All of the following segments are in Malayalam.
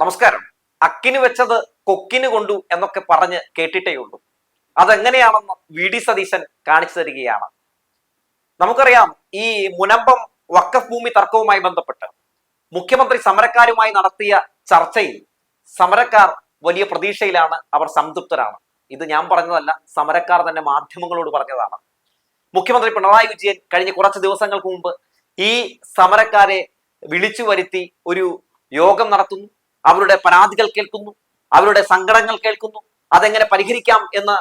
നമസ്കാരം. അക്കിന് വെച്ചത് കൊക്കിന് കൊണ്ടു എന്നൊക്കെ പറഞ്ഞ് കേട്ടിട്ടേ ഉള്ളൂ. അതെങ്ങനെയാണെന്ന് വി ഡി സതീശൻ കാണിച്ചു തരികയാണ്. നമുക്കറിയാം ഈ മുനമ്പം വക്കഫ് ഭൂമി തർക്കവുമായി ബന്ധപ്പെട്ട് മുഖ്യമന്ത്രി സമരക്കാരുമായി നടത്തിയ ചർച്ചയിൽ സമരക്കാർ വലിയ പ്രതീക്ഷയിലാണ് അവർ സംതൃപ്തരാണ്. ഇത് ഞാൻ പറഞ്ഞതല്ല സമരക്കാർ തന്നെ മാധ്യമങ്ങളോട് പറഞ്ഞതാണ്. മുഖ്യമന്ത്രി പിണറായി വിജയൻ കഴിഞ്ഞ കുറച്ച് ദിവസങ്ങൾക്ക് മുമ്പ് ഈ സമരക്കാരെ വിളിച്ചു വരുത്തി ഒരു യോഗം നടത്തുന്നു. അവരുടെ പരാതികൾ കേൾക്കുന്നു അവരുടെ സങ്കടങ്ങൾ കേൾക്കുന്നു അതെങ്ങനെ പരിഹരിക്കാം എന്ന്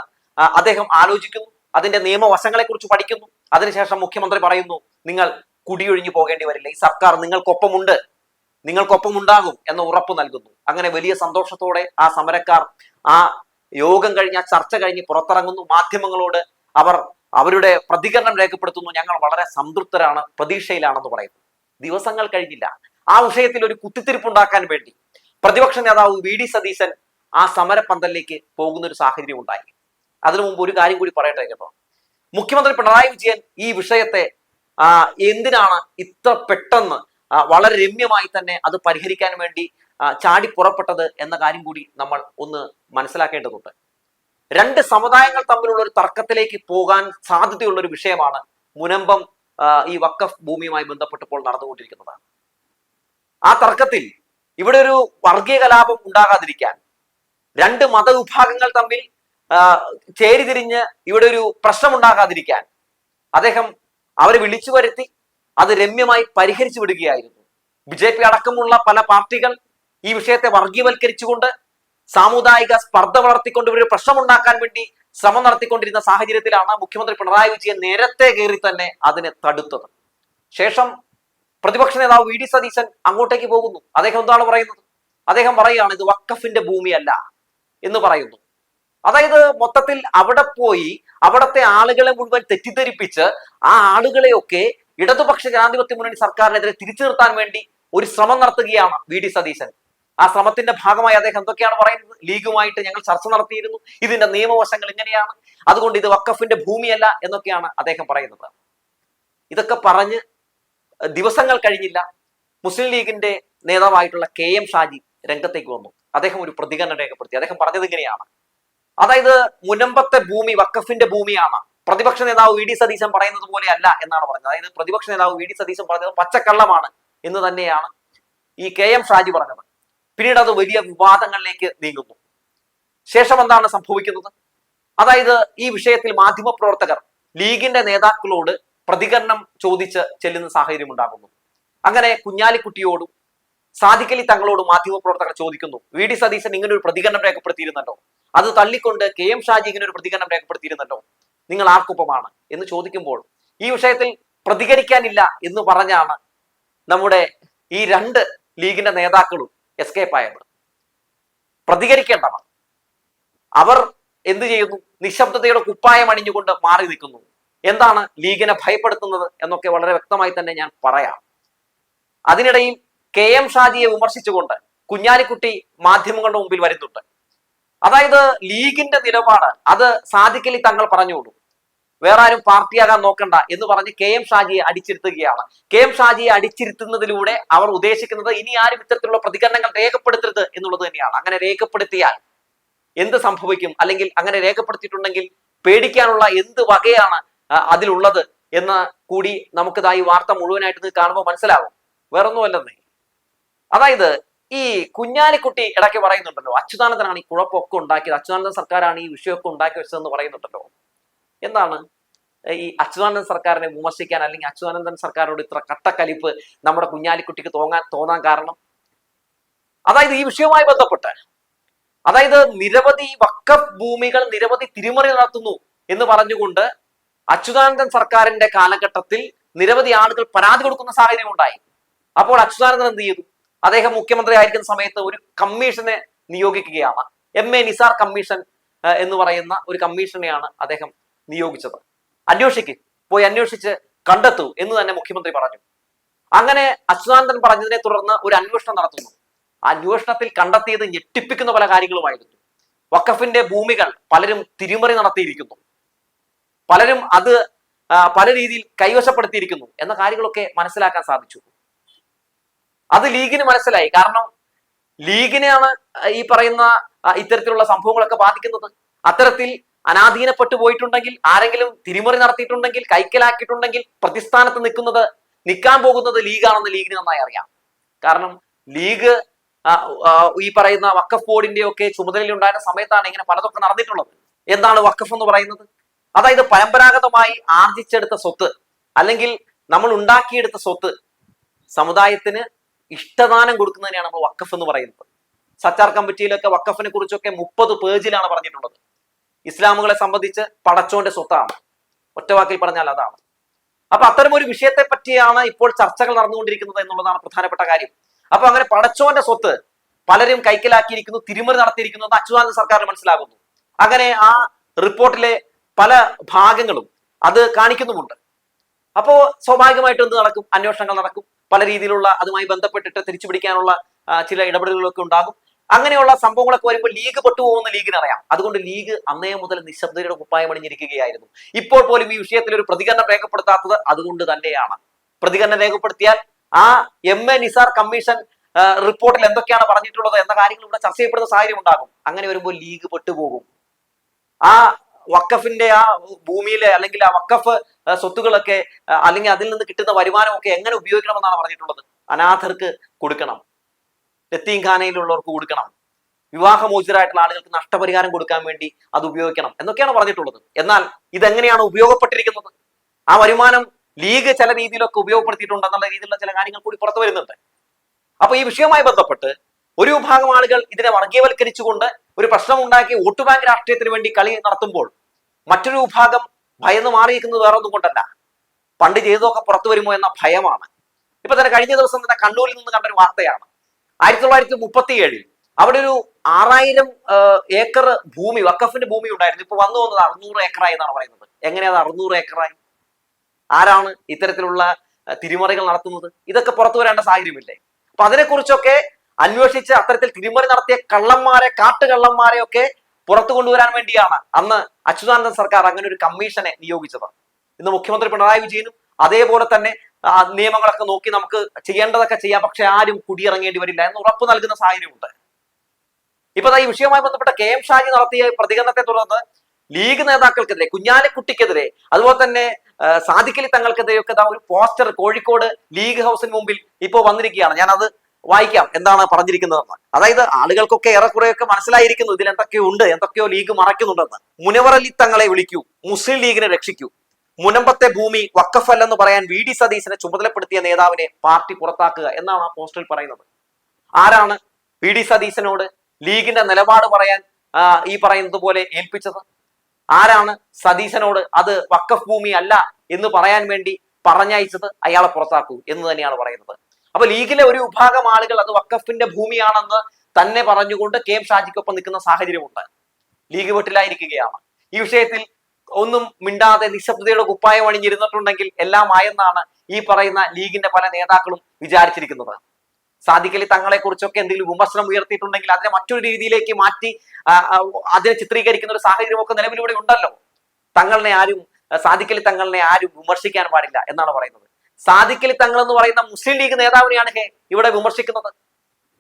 അദ്ദേഹം ആലോചിക്കുന്നു അതിന്റെ നിയമവശങ്ങളെ കുറിച്ച് പഠിക്കുന്നു. അതിനുശേഷം മുഖ്യമന്ത്രി പറയുന്നു നിങ്ങൾ കുടിയൊഴിഞ്ഞു പോകേണ്ടി വരില്ല. ഈ സർക്കാർ നിങ്ങൾക്കൊപ്പമുണ്ട്. നിങ്ങൾക്കൊപ്പം ഉണ്ടാകും എന്ന ഉറപ്പ് നൽകുന്നു. അങ്ങനെ വലിയ സന്തോഷത്തോടെ ആ സമരക്കാർ ആ യോഗം കഴിഞ്ഞ് ആ ചർച്ച കഴിഞ്ഞ് പുറത്തിറങ്ങുന്നു. മാധ്യമങ്ങളോട് അവർ അവരുടെ പ്രതികരണം രേഖപ്പെടുത്തുന്നു. ഞങ്ങൾ വളരെ സംതൃപ്തരാണ് പ്രതീക്ഷയിലാണെന്ന് പറയുന്നു. ദിവസങ്ങൾ കഴിഞ്ഞില്ല. ആ വിഷയത്തിൽ ഒരു കുത്തിത്തിരിപ്പുണ്ടാക്കാൻ വേണ്ടി പ്രതിപക്ഷ നേതാവ് വി ഡി സതീശൻ ആ സമരപന്തലിലേക്ക് പോകുന്ന ഒരു സാഹചര്യം ഉണ്ടായി. അതിനു മുമ്പ് ഒരു കാര്യം കൂടി പറയട്ടെ കേട്ടോ. മുഖ്യമന്ത്രി പിണറായി വിജയൻ ഈ വിഷയത്തെ എന്തിനാണ് ഇത്ര പെട്ടെന്ന് വളരെ രമ്യമായി തന്നെ അത് പരിഹരിക്കാൻ വേണ്ടി ചാടി പുറപ്പെട്ടത് എന്ന കാര്യം കൂടി നമ്മൾ ഒന്ന് മനസ്സിലാക്കേണ്ടതുണ്ട്. രണ്ട് സമുദായങ്ങൾ തമ്മിലുള്ള ഒരു തർക്കത്തിലേക്ക് പോകാൻ സാധ്യതയുള്ള ഒരു വിഷയമാണ് മുനമ്പം ഈ വക്കഫ് ഭൂമിയുമായി ബന്ധപ്പെട്ടപ്പോൾ നടന്നുകൊണ്ടിരിക്കുന്നത്. ആ തർക്കത്തിൽ ഇവിടെ ഒരു വർഗീയ കലാപം ഉണ്ടാകാതിരിക്കാൻ. രണ്ട് മതവിഭാഗങ്ങൾ തമ്മിൽ ചേരിതിരിഞ്ഞ് ഇവിടെ ഒരു പ്രശ്നം ഉണ്ടാകാതിരിക്കാൻ അദ്ദേഹം അവരെ വിളിച്ചു വരുത്തി അത് രമ്യമായി പരിഹരിച്ചു വിടുകയായിരുന്നു. ബി ജെ പി അടക്കമുള്ള പല പാർട്ടികൾ ഈ വിഷയത്തെ വർഗീയവൽക്കരിച്ചുകൊണ്ട് സാമുദായിക സ്പർദ്ധ വളർത്തിക്കൊണ്ട് ഇവർ പ്രശ്നമുണ്ടാക്കാൻ വേണ്ടി ശ്രമം നടത്തിക്കൊണ്ടിരുന്ന സാഹചര്യത്തിലാണ് മുഖ്യമന്ത്രി പിണറായി വിജയൻ നേരത്തെ കയറി തന്നെ അതിനെ തടുത്തത്. ശേഷം പ്രതിപക്ഷ നേതാവ് വി ഡി സതീശൻ അങ്ങോട്ടേക്ക് പോകുന്നു. അദ്ദേഹം എന്താണ് പറയുന്നത്? അദ്ദേഹം പറയുകയാണ് ഇത് വക്കഫിന്റെ ഭൂമിയല്ല എന്ന് പറയുന്നു. അതായത് മൊത്തത്തിൽ അവിടെ പോയി അവിടത്തെ ആളുകളെ മുഴുവൻ തെറ്റിദ്ധരിപ്പിച്ച് ആ ആളുകളെയൊക്കെ ഇടതുപക്ഷ ജനാധിപത്യ മുന്നണി സർക്കാരിനെതിരെ തിരിച്ചു നിർത്താൻ വേണ്ടി ഒരു ശ്രമം നടത്തുകയാണ് വി ഡി സതീശൻ. ആ ശ്രമത്തിന്റെ ഭാഗമായി അദ്ദേഹം എന്തൊക്കെയാണ് പറയുന്നത്? ലീഗുമായിട്ട് ഞങ്ങൾ ചർച്ച നടത്തിയിരുന്നു. ഇതിന്റെ നിയമവശങ്ങൾ ഇങ്ങനെയാണ്. അതുകൊണ്ട് ഇത് വക്കഫിന്റെ ഭൂമിയല്ല എന്നൊക്കെയാണ് അദ്ദേഹം പറയുന്നത്. ഇതൊക്കെ പറഞ്ഞ് ദിവസങ്ങൾ കഴിഞ്ഞില്ല. മുസ്ലിം ലീഗിന്റെ നേതാവായിട്ടുള്ള കെ എം ഷാജി രംഗത്തേക്ക് വന്നു. അദ്ദേഹം ഒരു പ്രതികരണം രേഖപ്പെടുത്തി. അദ്ദേഹം പറഞ്ഞത് ഇങ്ങനെയാണ്. അതായത് മുനമ്പത്തെ ഭൂമി വക്കഫിന്റെ ഭൂമിയാണ്. പ്രതിപക്ഷ നേതാവ് വി ഡി സതീശൻ പറയുന്നത് പോലെ അല്ല എന്നാണ് പറഞ്ഞത്. അതായത് പ്രതിപക്ഷ നേതാവ് വി ഡി സതീശൻ പറഞ്ഞത് പച്ചക്കള്ളമാണ് എന്ന് തന്നെയാണ് ഈ കെ എം ഷാജി പറഞ്ഞത്. പിന്നീട് അത് വലിയ വിവാദങ്ങളിലേക്ക് നീങ്ങുന്നു. ശേഷം എന്താണ് സംഭവിക്കുന്നത്? അതായത് ഈ വിഷയത്തിൽ മാധ്യമപ്രവർത്തകർ ലീഗിന്റെ നേതാക്കളോട് പ്രതികരണം ചോദിച്ച് ചെല്ലുന്ന സാഹചര്യം ഉണ്ടാകുന്നു. അങ്ങനെ കുഞ്ഞാലിക്കുട്ടിയോടും സാദിഖലി തങ്ങളോട് മാധ്യമപ്രവർത്തകർ ചോദിക്കുന്നു വി. ഡി. സതീശൻ ഇങ്ങനെ ഒരു പ്രതികരണം രേഖപ്പെടുത്തിയിരുന്നല്ലോ? അത് തള്ളിക്കൊണ്ട് കെ. എം. ഷാജി ഇങ്ങനെ ഒരു പ്രതികരണം രേഖപ്പെടുത്തിയിരുന്നല്ലോ? നിങ്ങൾ ആർക്കൊപ്പമാണ്? എന്ന് ചോദിക്കുമ്പോൾ ഈ വിഷയത്തിൽ പ്രതികരിക്കാനില്ല എന്ന് പറഞ്ഞാണ് നമ്മുടെ ഈ രണ്ട് ലീഗിന്റെ നേതാക്കളും എസ്കേപ്പ് ആയത്. പ്രതികരിക്കേണ്ടവർ അവർ എന്ത് ചെയ്യുന്നു? നിശബ്ദതയുടെ കുപ്പായം അണിഞ്ഞുകൊണ്ട് മാറി നിൽക്കുന്നു. എന്താണ് ലീഗിനെ ഭയപ്പെടുത്തുന്നത് എന്നൊക്കെ വളരെ വ്യക്തമായി തന്നെ ഞാൻ പറയാം. അതിനിടയിൽ കെ എം ഷാജിയെ വിമർശിച്ചുകൊണ്ട് കുഞ്ഞാലിക്കുട്ടി മാധ്യമങ്ങളുടെ മുമ്പിൽ വരുന്നുണ്ട്. അതായത് ലീഗിന്റെ നിലപാട് അത് സാധിക്കലി തങ്ങൾ പറഞ്ഞോളൂ വേറെ ആരും പാർട്ടിയാകാൻ നോക്കണ്ട എന്ന് പറഞ്ഞ് കെ എം ഷാജിയെ അടിച്ചിരുത്തുകയാണ്. കെ എം ഷാജിയെ അടിച്ചിരുത്തുന്നതിലൂടെ അവർ ഉദ്ദേശിക്കുന്നത് ഇനി ആരും ഇത്തരത്തിലുള്ള പ്രതികരണങ്ങൾ രേഖപ്പെടുത്തരുത് എന്നുള്ളത് തന്നെയാണ്. അങ്ങനെ രേഖപ്പെടുത്തിയാൽ എന്ത് സംഭവിക്കും? അല്ലെങ്കിൽ അങ്ങനെ രേഖപ്പെടുത്തിയിട്ടുണ്ടെങ്കിൽ പേടിക്കാനുള്ള എന്ത് വകയാണ് അതിലുള്ളത് എന്ന് കൂടി നമുക്കിതാ ഈ വാർത്ത മുഴുവനായിട്ട് കാണുമ്പോൾ മനസ്സിലാവും. വേറൊന്നുമല്ലെന്നേ. അതായത് ഈ കുഞ്ഞാലിക്കുട്ടി ഇടയ്ക്ക് പറയുന്നുണ്ടല്ലോ അച്യുതാനന്ദനാണ് ഈ കുഴപ്പമൊക്കെ ഉണ്ടാക്കിയത്. അച്യുതാനന്ദൻ സർക്കാരാണ് ഈ വിഷയമൊക്കെ ഉണ്ടാക്കി വെച്ചതെന്ന് പറയുന്നുണ്ടല്ലോ. എന്താണ്? ഈ അച്യുതാനന്ദൻ സർക്കാരിനെ വിമർശിക്കാൻ അല്ലെങ്കിൽ അച്യുതാനന്ദൻ സർക്കാരോട് ഇത്ര കട്ടക്കലിപ്പ് നമ്മുടെ കുഞ്ഞാലിക്കുട്ടിക്ക് തോന്നാൻ തോന്നാൻ കാരണം? അതായത് ഈ വിഷയവുമായി ബന്ധപ്പെട്ട് അതായത് നിരവധി വക്കഫ് ഭൂമികൾ നിരവധി തിരിമറി നടത്തുന്നു എന്ന് പറഞ്ഞുകൊണ്ട് അച്യുതാനന്ദൻ സർക്കാരിന്റെ കാലഘട്ടത്തിൽ നിരവധി ആളുകൾ പരാതി കൊടുക്കുന്ന സാഹചര്യം ഉണ്ടായി. അപ്പോൾ അച്യുതാനന്ദൻ എന്ത് ചെയ്തു? അദ്ദേഹം മുഖ്യമന്ത്രി ആയിരിക്കുന്ന സമയത്ത് ഒരു കമ്മീഷനെ നിയോഗിക്കുകയാണ്. എം എ നിസാർ കമ്മീഷൻ എന്ന് പറയുന്ന ഒരു കമ്മീഷനെയാണ് അദ്ദേഹം നിയോഗിച്ചത്. അന്വേഷിക്ക് പോയി അന്വേഷിച്ച് കണ്ടെത്തൂ എന്ന് തന്നെ മുഖ്യമന്ത്രി പറഞ്ഞു. അങ്ങനെ അച്യുതാനന്ദൻ പറഞ്ഞതിനെ തുടർന്ന് ഒരു അന്വേഷണം നടത്തുന്നു. അന്വേഷണത്തിൽ കണ്ടെത്തിയത് ഞെട്ടിപ്പിക്കുന്ന പല കാര്യങ്ങളുമായിരുന്നു. വഖഫിന്റെ ഭൂമികൾ പലരും തിരിമറി നടത്തിയിരിക്കുന്നു. പലരും അത് പല രീതിയിൽ കൈവശപ്പെടുത്തിയിരിക്കുന്നു എന്ന കാര്യങ്ങളൊക്കെ മനസ്സിലാക്കാൻ സാധിച്ചു. അത് ലീഗിന് മനസ്സിലായി. കാരണം ലീഗിനെയാണ് ഈ പറയുന്ന ഇത്തരത്തിലുള്ള സംഭവങ്ങളൊക്കെ ബാധിക്കുന്നത്. അത്തരത്തിൽ അനാധീനപ്പെട്ടു പോയിട്ടുണ്ടെങ്കിൽ ആരെങ്കിലും തിരിമറി നടത്തിയിട്ടുണ്ടെങ്കിൽ കൈക്കലാക്കിയിട്ടുണ്ടെങ്കിൽ പ്രതിസ്ഥാനത്ത് നിൽക്കുന്നത് നിൽക്കാൻ പോകുന്നത് ലീഗാണെന്ന് ലീഗിന് നന്നായി അറിയാം. കാരണം ലീഗ് ഈ പറയുന്ന വക്കഫ് ബോർഡിന്റെ ഒക്കെ ചുമതലയിലുണ്ടായിരുന്ന സമയത്താണ് ഇങ്ങനെ പലതൊക്കെ നടന്നിട്ടുള്ളത്. എന്താണ് വക്കഫ് എന്ന് പറയുന്നത്? അതായത് പരമ്പരാഗതമായി ആർജിച്ചെടുത്ത സ്വത്ത് അല്ലെങ്കിൽ നമ്മൾ ഉണ്ടാക്കിയെടുത്ത സ്വത്ത് സമുദായത്തിന് ഇഷ്ടദാനം കൊടുക്കുന്നതിനെയാണ് നമ്മൾ വക്കഫ് എന്ന് പറയുന്നത്. സച്ചാർ കമ്മിറ്റിയിലൊക്കെ വക്കഫിനെ കുറിച്ചൊക്കെ മുപ്പത് പേജിലാണ് പറഞ്ഞിട്ടുള്ളത്. ഇസ്ലാമുകളെ സംബന്ധിച്ച് പടച്ചോന്റെ സ്വത്താണ്. ഒറ്റവാക്കിൽ പറഞ്ഞാൽ അതാണ്. അപ്പൊ അത്തരം ഒരു വിഷയത്തെ പറ്റിയാണ് ഇപ്പോൾ ചർച്ചകൾ നടന്നുകൊണ്ടിരിക്കുന്നത് എന്നുള്ളതാണ് പ്രധാനപ്പെട്ട കാര്യം. അപ്പൊ അങ്ങനെ പടച്ചോന്റെ സ്വത്ത് പലരും കൈക്കലാക്കിയിരിക്കുന്നു തിരിമറി നടത്തിയിരിക്കുന്നു എന്ന് അച്യുതാനന്ദ സർക്കാരിന് മനസ്സിലാകുന്നു. അങ്ങനെ ആ റിപ്പോർട്ടിലെ പല ഭാഗങ്ങളും അത് കാണിക്കുന്നുമുണ്ട്. അപ്പോ സ്വാഭാവികമായിട്ട് എന്ത് നടക്കും? അന്വേഷണങ്ങൾ നടക്കും. പല രീതിയിലുള്ള അതുമായി ബന്ധപ്പെട്ടിട്ട് തിരിച്ചു പിടിക്കാനുള്ള ചില ഇടപെടലുകളൊക്കെ ഉണ്ടാകും. അങ്ങനെയുള്ള സംഭവങ്ങളൊക്കെ വരുമ്പോൾ ലീഗ് പെട്ടുപോകുന്ന ലീഗിന് അറിയാം. അതുകൊണ്ട് ലീഗ് അന്നേ മുതൽ നിശബ്ദതയുടെ കുപ്പായം അണിഞ്ഞിരിക്കുകയായിരുന്നു. ഇപ്പോൾ പോലും ഈ വിഷയത്തിൽ ഒരു പ്രതികരണം രേഖപ്പെടുത്താത്തത് അതുകൊണ്ട് തന്നെയാണ്. പ്രതികരണം രേഖപ്പെടുത്തിയാൽ ആ എം എ നിസാർ കമ്മീഷൻ റിപ്പോർട്ടിൽ എന്തൊക്കെയാണ് പറഞ്ഞിട്ടുള്ളത് എന്ന കാര്യങ്ങൾ ഇവിടെ ചർച്ച ചെയ്യപ്പെടുന്ന സാഹചര്യം ഉണ്ടാകും. അങ്ങനെ വരുമ്പോൾ ലീഗ് പെട്ടുപോകും. ആ വക്കഫിന്റെ ആ ഭൂമിയിലെ അല്ലെങ്കിൽ ആ വക്കഫ് സ്വത്തുകളൊക്കെ അല്ലെങ്കിൽ അതിൽ നിന്ന് കിട്ടുന്ന വരുമാനമൊക്കെ എങ്ങനെ ഉപയോഗിക്കണമെന്നാണ് പറഞ്ഞിട്ടുള്ളത്? അനാഥർക്ക് കൊടുക്കണം. ഖാനയിലുള്ളവർക്ക് കൊടുക്കണം. വിവാഹമോചിതരായിട്ടുള്ള ആളുകൾക്ക് നഷ്ടപരിഹാരം കൊടുക്കാൻ വേണ്ടി അത് ഉപയോഗിക്കണം എന്നൊക്കെയാണ് പറഞ്ഞിട്ടുള്ളത്. എന്നാൽ ഇതെങ്ങനെയാണ് ഉപയോഗപ്പെട്ടിരിക്കുന്നത്? ആ വരുമാനം ലീഗ് ചില രീതിയിലൊക്കെ ഉപയോഗപ്പെടുത്തിയിട്ടുണ്ടെന്നുള്ള രീതിയിലുള്ള ചില കാര്യങ്ങൾ കൂടി പുറത്തു വരുന്നുണ്ട്. അപ്പൊ ഈ വിഷയവുമായി ബന്ധപ്പെട്ട് ഒരു വിഭാഗം ആളുകൾ ഇതിനെ വർഗീയവൽക്കരിച്ചുകൊണ്ട് ഒരു പ്രശ്നം ഉണ്ടാക്കി വോട്ട് ബാങ്ക് രാഷ്ട്രീയത്തിന് വേണ്ടി കളി നടത്തുമ്പോൾ മറ്റൊരു വിഭാഗം ഭയന്ന് മാറിയിരിക്കുന്നത് വേറെ ഒന്നും കൊണ്ടല്ല. പണ്ട് ചെയ്തതൊക്കെ പുറത്തു വരുമോ എന്ന ഭയമാണ്. ഇപ്പൊ തന്നെ കഴിഞ്ഞ ദിവസം തന്നെ കണ്ണൂരിൽ നിന്ന് കണ്ടൊരു വാർത്തയാണ്. ആയിരത്തി തൊള്ളായിരത്തി മുപ്പത്തി ഏഴിൽ അവിടെ ഒരു ആറായിരം ഏക്കർ ഭൂമി വക്കഫിന്റെ ഭൂമി ഉണ്ടായിരുന്നു. ഇപ്പൊ വന്നു വന്നത് അറുന്നൂറ് ഏക്കറായി എന്നാണ് പറയുന്നത്. എങ്ങനെയാണ് അറുന്നൂറ് ഏക്കറായി? ആരാണ് ഇത്തരത്തിലുള്ള തിരിമറികൾ നടത്തുന്നത്? ഇതൊക്കെ പുറത്തു വരേണ്ട സാഹചര്യമില്ലേ? അപ്പൊ അതിനെക്കുറിച്ചൊക്കെ അന്വേഷിച്ച് അത്തരത്തിൽ തിരിമറി നടത്തിയ കള്ളന്മാരെ കാട്ടുകള്ളന്മാരെ ഒക്കെ പുറത്തു കൊണ്ടുവരാൻ വേണ്ടിയാണ് അന്ന് അച്യുതാനന്ദൻ സർക്കാർ അങ്ങനെ ഒരു കമ്മീഷനെ നിയോഗിച്ചത്. ഇന്ന് മുഖ്യമന്ത്രി പിണറായി വിജയനും അതേപോലെ തന്നെ നിയമങ്ങളൊക്കെ നോക്കി നമുക്ക് ചെയ്യേണ്ടതൊക്കെ ചെയ്യാം പക്ഷെ ആരും കുടിയിറങ്ങേണ്ടി വരില്ല എന്ന് ഉറപ്പ് നൽകുന്ന സാഹചര്യമുണ്ട്. ഇപ്പൊ ഈ വിഷയവുമായി ബന്ധപ്പെട്ട കെ എം ഷാജി നടത്തിയ പ്രതികരണത്തെ തുടർന്ന് ലീഗ് നേതാക്കൾക്കെതിരെ കുഞ്ഞാലിക്കുട്ടിക്കെതിരെ അതുപോലെ തന്നെ സാദിഖലി തങ്ങൾക്കെതിരെയൊക്കെ ഒരു പോസ്റ്റർ കോഴിക്കോട് ലീഗ് ഹൗസിന് മുമ്പിൽ ഇപ്പോൾ വന്നിരിക്കുകയാണ്. ഞാൻ അത് വായിക്കാം എന്താണ് പറഞ്ഞിരിക്കുന്നതെന്ന്. അതായത് ആളുകൾക്കൊക്കെ ഏറെക്കുറെയൊക്കെ മനസ്സിലായിരിക്കുന്നു ഇതിൽ എന്തൊക്കെയോ ഉണ്ട് എന്തൊക്കെയോ ലീഗ് മറയ്ക്കുന്നുണ്ടെന്ന്. മുനവർ അലി തങ്ങളെ വിളിക്കൂ മുസ്ലിം ലീഗിനെ രക്ഷിക്കൂ. മുനമ്പത്തെ ഭൂമി വക്കഫല്ലെന്ന് പറയാൻ വി ഡി സതീശനെ ചുമതലപ്പെടുത്തിയ നേതാവിനെ പാർട്ടി പുറത്താക്കുക എന്നാണ് ആ പോസ്റ്റിൽ പറയുന്നത്. ആരാണ് വി ഡി സതീശനോട് ലീഗിന്റെ നിലപാട് പറയാൻ ഈ പറയുന്നത് പോലെ ഏൽപ്പിച്ചത്? ആരാണ് സതീശനോട് അത് വക്കഫ് ഭൂമി അല്ല എന്ന് പറയാൻ വേണ്ടി പറഞ്ഞയച്ചത്? അയാളെ പുറത്താക്കൂ എന്ന് തന്നെയാണ് പറയുന്നത്. അപ്പൊ ലീഗിലെ ഒരു വിഭാഗം ആളുകൾ അത് വക്കഫിന്റെ ഭൂമിയാണെന്ന് തന്നെ പറഞ്ഞുകൊണ്ട് കെ എം ഷാജിക്കൊപ്പം നിൽക്കുന്ന സാഹചര്യമുണ്ട്. ലീഗ് വീട്ടിലായിരിക്കുകയാണ്. ഈ വിഷയത്തിൽ ഒന്നും മിണ്ടാതെ നിശബ്ദതയുടെ കുപ്പായം അണിഞ്ഞിരുന്നിട്ടുണ്ടെങ്കിൽ എല്ലാം ആയെന്നാണ് ഈ പറയുന്ന ലീഗിന്റെ പല നേതാക്കളും വിചാരിച്ചിരിക്കുന്നത്. സാദിഖലി തങ്ങളെ കുറിച്ചൊക്കെ എന്തെങ്കിലും വിമർശനം ഉയർത്തിയിട്ടുണ്ടെങ്കിൽ അതിനെ മറ്റൊരു രീതിയിലേക്ക് മാറ്റി അതിനെ ചിത്രീകരിക്കുന്ന ഒരു സാഹചര്യമൊക്കെ നിലവിലൂടെ ഉണ്ടല്ലോ. തങ്ങളെ ആരും സാദിഖലി തങ്ങളെ ആരും വിമർശിക്കാൻ പാടില്ല എന്നാണ് പറയുന്നത്. സാദിഖലി തങ്ങൾ എന്ന് പറയുന്ന മുസ്ലിം ലീഗ് നേതാവിനെയാണ് ഹേ ഇവിടെ വിമർശിക്കുന്നത്.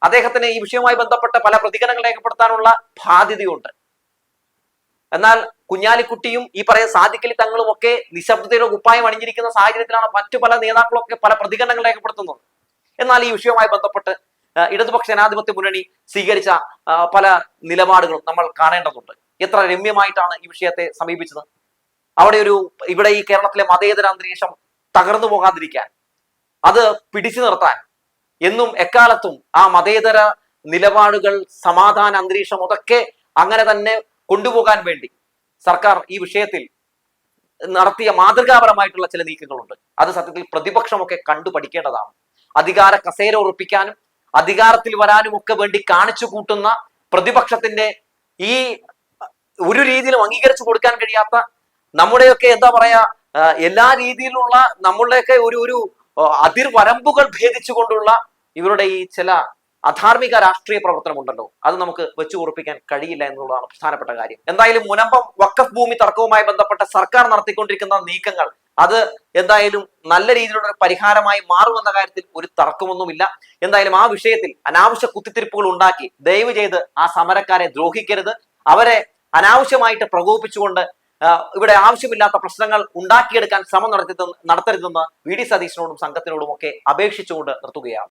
അദ്ദേഹത്തിന് ഈ വിഷയവുമായി ബന്ധപ്പെട്ട പല പ്രതികരണങ്ങൾ രേഖപ്പെടുത്താനുള്ള ബാധ്യതയുണ്ട്. എന്നാൽ കുഞ്ഞാലിക്കുട്ടിയും ഈ പറയുന്ന സാദിഖലി തങ്ങളും ഒക്കെ നിശബ്ദതയുടെ കുപ്പായം അണിഞ്ഞിരിക്കുന്ന സാഹചര്യത്തിലാണ് മറ്റു പല നേതാക്കളൊക്കെ പല പ്രതികരണങ്ങൾ രേഖപ്പെടുത്തുന്നത്. എന്നാൽ ഈ വിഷയവുമായി ബന്ധപ്പെട്ട് ഇടതുപക്ഷ ജനാധിപത്യ മുന്നണി സ്വീകരിച്ച പല നിലപാടുകളും നമ്മൾ കാണേണ്ടതുണ്ട്. എത്ര രമ്യമായിട്ടാണ് ഈ വിഷയത്തെ സമീപിച്ചത്. അവിടെ ഒരു ഇവിടെ ഈ കേരളത്തിലെ മതേതര അന്തരീക്ഷം തകർന്നു പോകാതിരിക്കാൻ അത് പിടിച്ചു നിർത്താൻ എന്നും എക്കാലത്തും ആ മതേതര നിലപാടുകൾ സമാധാന അന്തരീക്ഷം അതൊക്കെ അങ്ങനെ തന്നെ കൊണ്ടുപോകാൻ വേണ്ടി സർക്കാർ ഈ വിഷയത്തിൽ നടത്തിയ മാതൃകാപരമായിട്ടുള്ള ചില നീക്കങ്ങളുണ്ട്. അത് സത്യത്തിൽ പ്രതിപക്ഷമൊക്കെ കണ്ടു പഠിക്കേണ്ടതാണ്. അധികാര കസേര ഉറപ്പിക്കാനും അധികാരത്തിൽ വരാനും ഒക്കെ വേണ്ടി കാണിച്ചു കൂട്ടുന്ന പ്രതിപക്ഷത്തിന്റെ ഈ ഒരു രീതിയിലും അംഗീകരിച്ചു കൊടുക്കാൻ കഴിയാത്ത നമ്മുടെയൊക്കെ എന്താ പറയാ എല്ലാ രീതിയിലുള്ള നമ്മളുടെയൊക്കെ ഒരു ഒരു അതിർവരമ്പുകൾ ഭേദിച്ചുകൊണ്ടുള്ള ഇവരുടെ ഈ ചില അധാർമിക രാഷ്ട്രീയ പ്രവർത്തനം ഉണ്ടല്ലോ അത് നമുക്ക് വെച്ചു ഉറപ്പിക്കാൻ കഴിയില്ല എന്നുള്ളതാണ് പ്രധാനപ്പെട്ട കാര്യം. എന്തായാലും മുനമ്പം വക്കഫ് ഭൂമി തർക്കവുമായി ബന്ധപ്പെട്ട സർക്കാർ നടത്തിക്കൊണ്ടിരിക്കുന്ന നീക്കങ്ങൾ അത് എന്തായാലും നല്ല രീതിയിലുള്ള ഒരു പരിഹാരമായി മാറുമെന്ന കാര്യത്തിൽ ഒരു തർക്കമൊന്നുമില്ല. എന്തായാലും ആ വിഷയത്തിൽ അനാവശ്യ കുത്തിത്തിരിപ്പുകൾ ഉണ്ടാക്കി ദയവ് ചെയ്ത് ആ സമരക്കാരെ ദ്രോഹിക്കരുത്. അവരെ അനാവശ്യമായിട്ട് പ്രകോപിപ്പിച്ചുകൊണ്ട് ഇവിടെ ആവശ്യമില്ലാത്ത പ്രശ്നങ്ങൾ ഉണ്ടാക്കിയെടുക്കാൻ ശ്രമം നടത്തി നടത്തരുതെന്ന് വി ഡി സതീശനോടും സംഘത്തിനോടും ഒക്കെ അപേക്ഷിച്ചുകൊണ്ട് നിർത്തുകയാണ്.